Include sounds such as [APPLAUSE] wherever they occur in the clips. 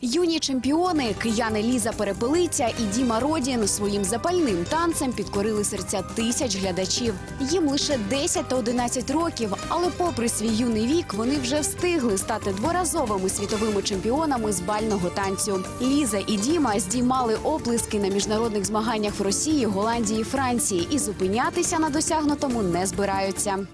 Юні чемпіони, кияни Ліза Перепелиця і Діма Родін своїм запальним танцем підкорили серця тисяч глядачів. Їм лише 10 та 11 років, але попри свій юний вік, вони вже встигли стати дворазовими світовими чемпіонами з бального танцю. Ліза і Діма здіймали оплески на міжнародних змаганнях в Росії, Голландії, Франції і зупинятися на досягнутому не збираються.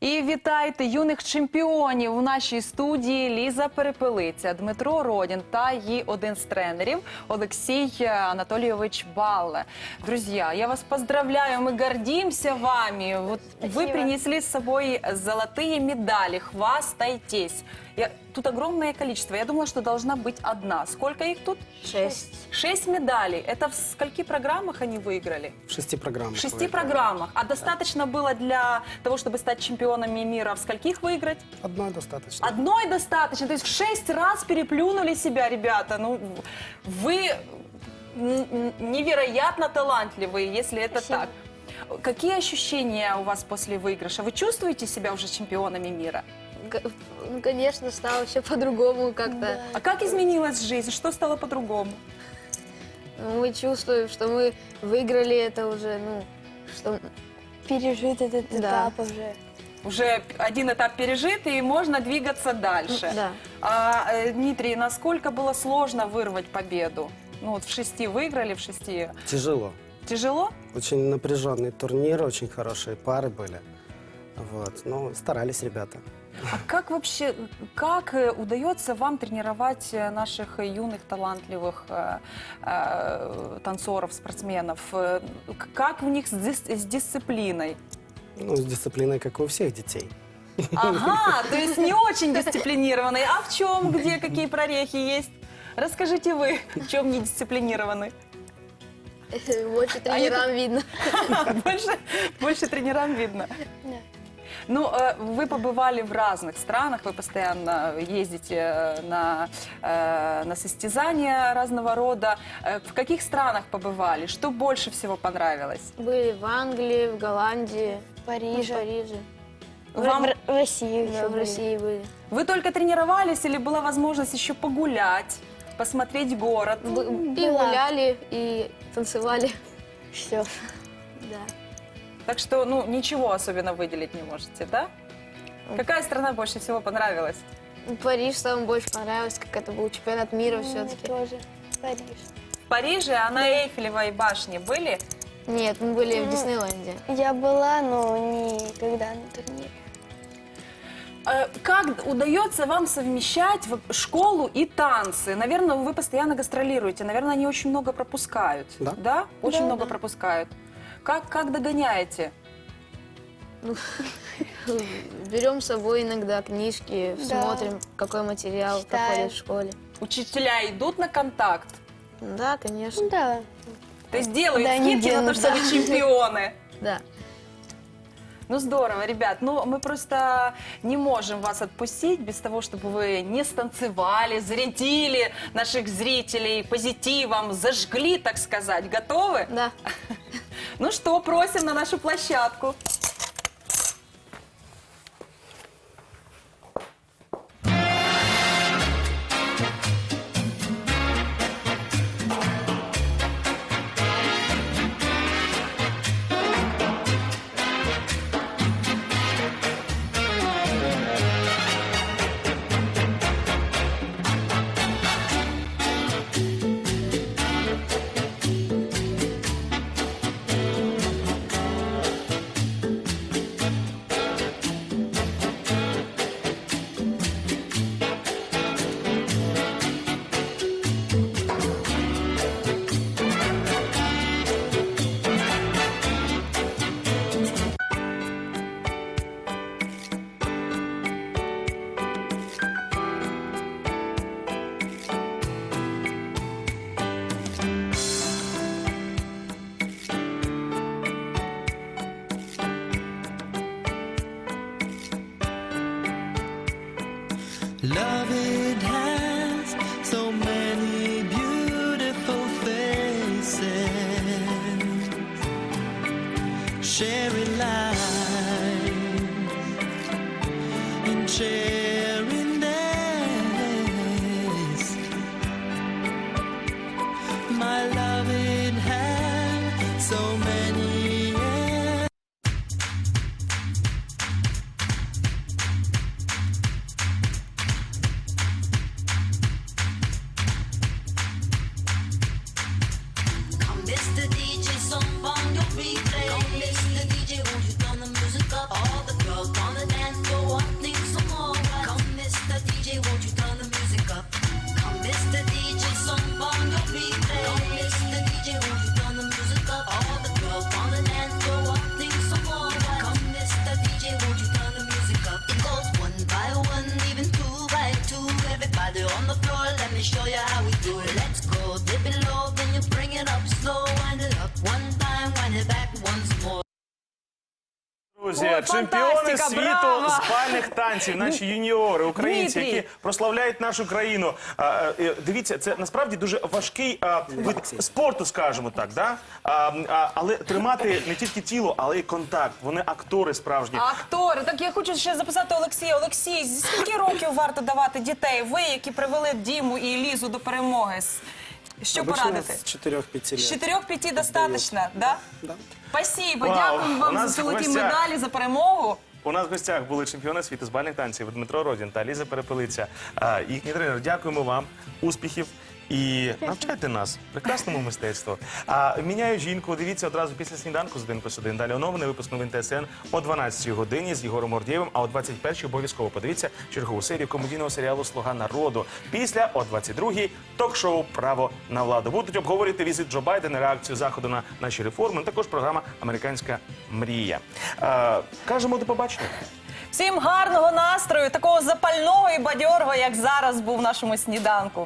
І вітайте юних чемпіонів у нашій студії Ліза Перепелиця, Дмитро Родін та її один з тренерів Олексій Анатолійович Балле. Друзья, я вас поздравляю, мы гордимся вами. Вот вы Спасибо. принесли с собой золотые медали, хвастайтесь. Я, тут огромное количество. Я думала, что должна быть одна. Сколько их тут? Шесть. Шесть медалей. Это в скольки программах они выиграли? В шести программах. В шести выиграли. программах. А достаточно было для того, чтобы стать чемпионами мира в скольких выиграть? Одной достаточно. Одной достаточно. То есть в шесть раз переплюнули себя, ребята. Ну, вы невероятно талантливые, если это Спасибо. так. Какие ощущения у вас после выигрыша? Вы чувствуете себя уже чемпионами мира? Ну, конечно, стало все по-другому как-то. А как изменилась жизнь? Что стало по-другому? Ну, Мы чувствуем, что мы выиграли это уже, ну, что пережит этот Да. этап уже. Уже один этап пережит, и можно двигаться дальше. да. А, э, Дмитрий, насколько было сложно вырвать победу? Ну вот в шести выиграли, в шести. Тяжело. Тяжело? Очень напряженный турнир, очень хорошие пары были. Вот. Но старались ребята. А как вообще, как э, удается вам тренировать э, наших э, юных, талантливых э, э, танцоров, спортсменов? Как в них с, дис- с дисциплиной? Ну, с дисциплиной, как у всех детей. Ага, то есть не очень дисциплинированные. А в чем, где, какие прорехи есть? Расскажите вы, в чем не дисциплинированы? Больше тренерам видно. [LAUGHS] Больше, больше тренерам видно. Ну, э, вы побывали в разных странах, вы постоянно ездите э, на, э, на состязания разного рода. Э, В каких странах побывали? Что больше всего понравилось? Были в Англии, в Голландии, В в Париже. Париже. В, Вам- в- в России Да, в были. России были. Вы только тренировались или была возможность еще погулять, посмотреть город? Бы- И была. гуляли, и танцевали. [LAUGHS] Все. Да. Так что, ну, ничего особенно выделить не можете, да? Какая страна больше всего понравилась? Париж самым больше понравилось, как это был чемпионат мира Мне все-таки. тоже. Париж. В Париже, а на Эйфелевой башне были? Нет, мы были в Ну, Диснейленде. Я была, но никогда на турнире. Э, Как удается вам совмещать школу и танцы? Наверное, вы постоянно гастролируете. Наверное, они очень много пропускают. Да. Очень Да, много да. пропускают. Как, как догоняете? [LAUGHS] Берем с собой иногда книжки, Да. смотрим, какой материал Читаем. проходит в школе. Учителя идут на контакт? Да, конечно. Ну Да. То есть делают Да, они скидки на то, делают, что вы [LAUGHS] чемпионы? Да. Ну здорово, ребят. Ну мы просто не можем вас отпустить без того, чтобы вы не станцевали, зарядили наших зрителей позитивом, зажгли, так сказать. Готовы? Да. [LAUGHS] Ну что, просим на нашу площадку. Love it has so many beautiful faces. Sharing life and sharing this. My love, it has so many. Floor, let Друзі, Ой, чемпіони світу браво! з бальних танців, наші юніори, українці, Дмитрій. які прославляють нашу країну. А, е, Дивіться, це насправді дуже важкий а, вид спорту, скажімо так. Да? А, а, але тримати не тільки тіло, але й контакт. Вони актори справжні. Актори, так я хочу ще записати Олексія. Олексій, зі скільки років варто давати дітей? Ви, які привели Діму і Лізу до перемоги. Що Обычно з с 4-5 лет. З 4-5 достатньо, да? Да. Спасибо, Вау, дякую у вам нас за в золоті гостях. медалі, за перемогу. У нас в гостях були чемпіони світу з бальних танців Дмитро Родін та Ліза Перепелиця. А, Їхній тренер. Дякуємо вам, успіхів. І навчайте нас прекрасному мистецтву. А міняю жінку. Дивіться одразу після сніданку з 1 плюс 1. Далі оновлений випуск новин ТСН о 12 годині з Єгором Гордієвим, а о 21 обов'язково подивіться чергову серію комедійного серіалу Слуга народу. Після о 22 ток-шоу Право на владу. Будуть обговорювати візит Джо Байдена, реакцію заходу на наші реформи. Також програма Американська мрія. Кажемо до побачення. Всім гарного настрою, такого запального і бадьорого, як зараз був в нашому сніданку.